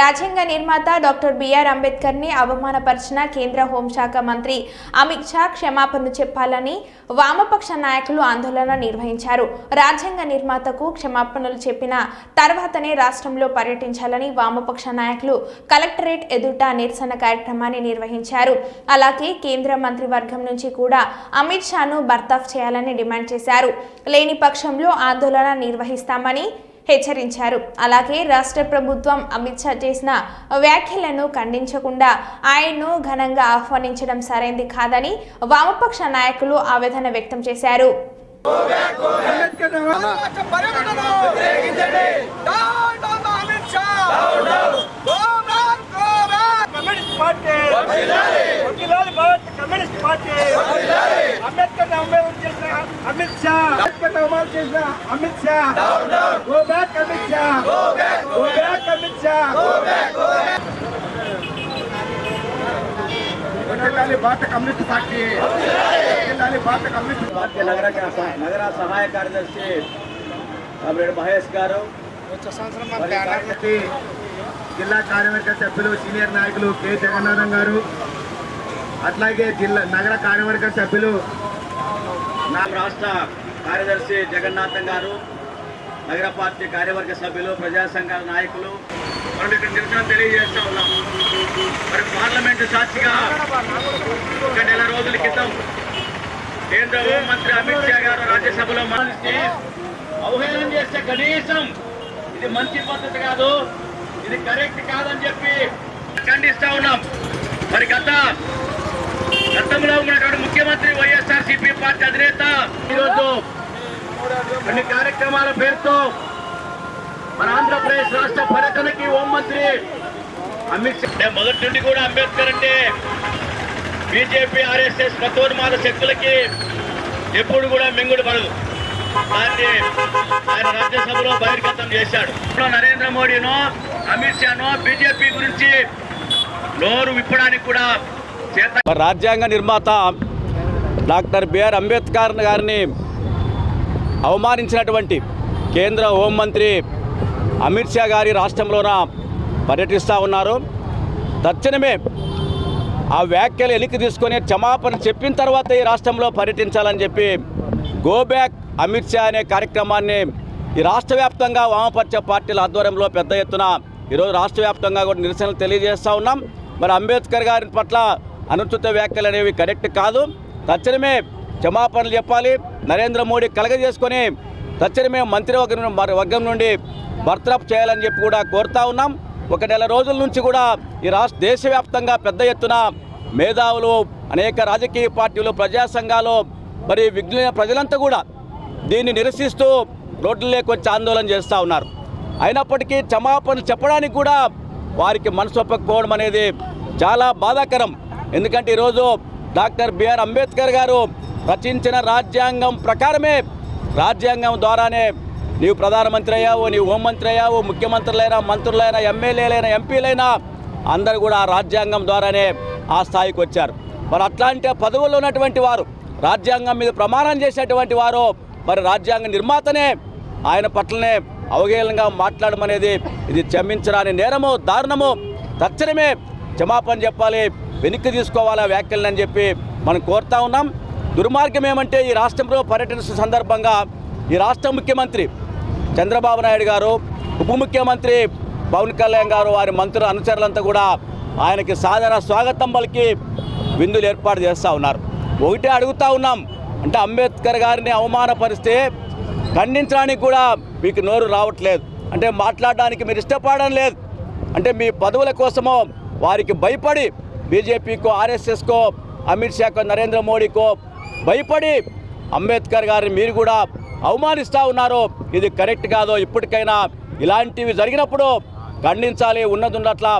రాజ్యాంగ నిర్మాత doctor BR అంబేద్కర్ని అవమానపరిచిన కేంద్ర హోంశాఖ మంత్రి అమిత్ షా క్షమాపణ చెప్పాలని వామపక్ష నాయకులు ఆందోళన నిర్వహించారు. రాజ్యాంగ నిర్మాతకు క్షమాపణలు చెప్పిన తర్వాతనే రాష్ట్రంలో పర్యటించాలని వామపక్ష నాయకులు కలెక్టరేట్ ఎదుట నిరసన కార్యక్రమాన్ని నిర్వహించారు. అలాగే కేంద్ర మంత్రివర్గం నుంచి కూడా అమిత్ షాను బర్తాఫ్ చేయాలని డిమాండ్ చేశారు. లేని పక్షంలో ఆందోళన నిర్వహిస్తామని హెచ్చరించారు. అలాగే రాష్ట్ర ప్రభుత్వం అమిత్ షా చేసిన వ్యాఖ్యలను ఖండించకుండా ఆయన్ను ఘనంగా ఆహ్వానించడం సరైంది కాదని వామపక్ష నాయకులు ఆవేదన వ్యక్తం చేశారు. కమ్యూనిస్ట్ పార్టీ వకీలాలి భారత్ కమ్యూనిస్ట్ పార్టీ అంబేద్కర్ అమలు చేసిన అమిత్ షా అంబేద్కర్ అమలు చేసిన Amit Shah go back Amit Shah go back Amit Shah వకీలాలి భారత కమ్యూనిస్ట్ పార్టీ. వకీలాలి భారత కమ్యూనిస్ట్ పార్టీ. నగర నగర సహాయ కార్యదర్శి కామ్రేడ్ మహేష్ గారు జిల్లా కార్యవర్గ సభ్యులు సీనియర్ నాయకులు కె. జగన్నాథం గారు అట్లాగే జిల్లా నగర కార్యవర్గ సభ్యులు నా రాష్ట్ర కార్యదర్శి జగన్నాథం గారు నగర పార్టీ కార్యవర్గ సభ్యులు ప్రజా సంఘాల నాయకులు మనం ఇక్కడ నిరసన తెలియజేస్తా ఉన్నాం. మరి పార్లమెంటు సాక్షిగా ఒక నెల రోజుల క్రితం కేంద్ర హోంమంత్రి అమిత్ షా గారు రాజ్యసభలో మాట్లాడి అవహేళన చేస్తే కనీసం ఇది మంచి పద్ధతి కాదు ఇది కరెక్ట్ కాదని చెప్పి ఖండిస్తా ఉన్నాం. మరి గత గతంలో ఉన్నటువంటి ముఖ్యమంత్రి వైఎస్ఆర్ సిపి పార్టీ అధినేత ఈరోజు కొన్ని కార్యక్రమాల పేరుతో మన ఆంధ్రప్రదేశ్ రాష్ట్ర పర్యటనకి హోంమంత్రి అమిత్ షా మొదటి నుండి కూడా అంబేద్కర్ అంటే బీజేపీ ఆర్ఎస్ఎస్ మతోన్మాద శక్తులకి ఎప్పుడు కూడా మింగుడు పడదు. దాన్ని ఆయన రాజ్యసభలో బహిర్గతం చేశాడు. ఇప్పుడు నరేంద్ర మోడీనో అమిత్ షానో బీజేపీ గురించి నోరు విప్పడానికి కూడా చేత రాజ్యాంగ నిర్మాత డాక్టర్ బిఆర్ అంబేద్కర్ గారిని అవమానించినటువంటి కేంద్ర హోంమంత్రి అమిత్ షా గారి రాష్ట్రంలోన పర్యటిస్తూ ఉన్నారు. తక్షణమే ఆ వ్యాఖ్యలు వెనక్కి తీసుకొని క్షమాపణ చెప్పిన తర్వాత ఈ రాష్ట్రంలో పర్యటించాలని చెప్పి గో బ్యాక్ అమిత్ షా అనే కార్యక్రమాన్ని ఈ రాష్ట్ర వ్యాప్తంగా వామపక్ష పార్టీల ఆధ్వర్యంలో పెద్ద ఎత్తున ఈరోజు రాష్ట్ర వ్యాప్తంగా కూడా నిరసనలు తెలియజేస్తూ ఉన్నాం. మరి అంబేద్కర్ గారి పట్ల అనుచిత వ్యాఖ్యలు అనేవి కరెక్ట్ కాదు. తక్షణమే క్షమాపణలు చెప్పాలి. నరేంద్ర మోడీ కలగజేసుకొని తక్షణమే మంత్రివర్గం వర్గం నుండి బర్తరఫ్ చేయాలని చెప్పి కూడా కోరుతా ఉన్నాం. ఒక నెల రోజుల నుంచి కూడా ఈ రాష్ట్ర దేశవ్యాప్తంగా పెద్ద ఎత్తున మేధావులు అనేక రాజకీయ పార్టీలు ప్రజా సంఘాలు మరి విఘ్న ప్రజలంతా కూడా దీన్ని నిరసిస్తూ రోడ్లలోకి వచ్చి ఆందోళన చేస్తూ ఉన్నారు. అయినప్పటికీ క్షమాపణలు చెప్పడానికి కూడా వారికి మనసు ఒప్పకపోవడం అనేది చాలా బాధాకరం. ఎందుకంటే ఈరోజు డాక్టర్ బిఆర్ అంబేద్కర్ గారు రచించిన రాజ్యాంగం ప్రకారమే రాజ్యాంగం ద్వారానే నీవు ప్రధానమంత్రి అయ్యావు నీవు హోంమంత్రి అయ్యావు ముఖ్యమంత్రులైనా మంత్రులైనా ఎమ్మెల్యేలైనా ఎంపీలైనా అందరూ కూడా ఆ రాజ్యాంగం ద్వారానే ఆ స్థాయికి వచ్చారు. మరి అట్లాంటి పదవుల్లో ఉన్నటువంటి వారు రాజ్యాంగం మీద ప్రమాణం చేసేటువంటి వారు మరి రాజ్యాంగ నిర్మాతనే ఆయన పట్లనే అవహేళనగా మాట్లాడమనేది ఇది క్షమించరాని నేరము దారుణము తక్షణమే క్షమాపణ చెప్పాలి వెనక్కి తీసుకోవాలా వ్యాఖ్యలని చెప్పి మనం కోరుతా ఉన్నాం. దుర్మార్గం ఏమంటే ఈ రాష్ట్రంలో పర్యటన సందర్భంగా ఈ రాష్ట్ర ముఖ్యమంత్రి చంద్రబాబు నాయుడు గారు ఉప ముఖ్యమంత్రి పవన్ కళ్యాణ్ గారు వారి మంత్రుల అనుచరులంతా కూడా ఆయనకి సాధారణ స్వాగతం పలికి విందులు ఏర్పాటు చేస్తూ ఉన్నారు. ఒకటే అడుగుతా ఉన్నాం అంటే అంబేద్కర్ గారిని అవమానపరిస్తే ఖండించడానికి కూడా మీకు నోరు రావట్లేదు. అంటే మాట్లాడడానికి మీరు ఇష్టపడడం లేదు. అంటే మీ పదవుల కోసమో వారికి భయపడి బీజేపీకో ఆర్ఎస్ఎస్కో అమిత్ షాకో నరేంద్ర మోడీకో భయపడి అంబేద్కర్ గారిని మీరు కూడా అవమానిస్తూ ఉన్నారు ఇది కరెక్ట్ కాదో ఇప్పటికైనా ఇలాంటివి జరిగినప్పుడు ఖండించాలి ఉన్నది ఉన్నట్లా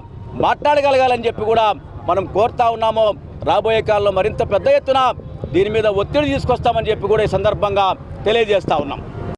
మాట్లాడగలగాలని చెప్పి కూడా మనం కోరుతా ఉన్నాము. రాబోయే కాలంలో మరింత పెద్ద ఎత్తున దీని మీద ఒత్తిడి తీసుకొస్తామని చెప్పి కూడా ఈ సందర్భంగా తెలియజేస్తూ ఉన్నాం.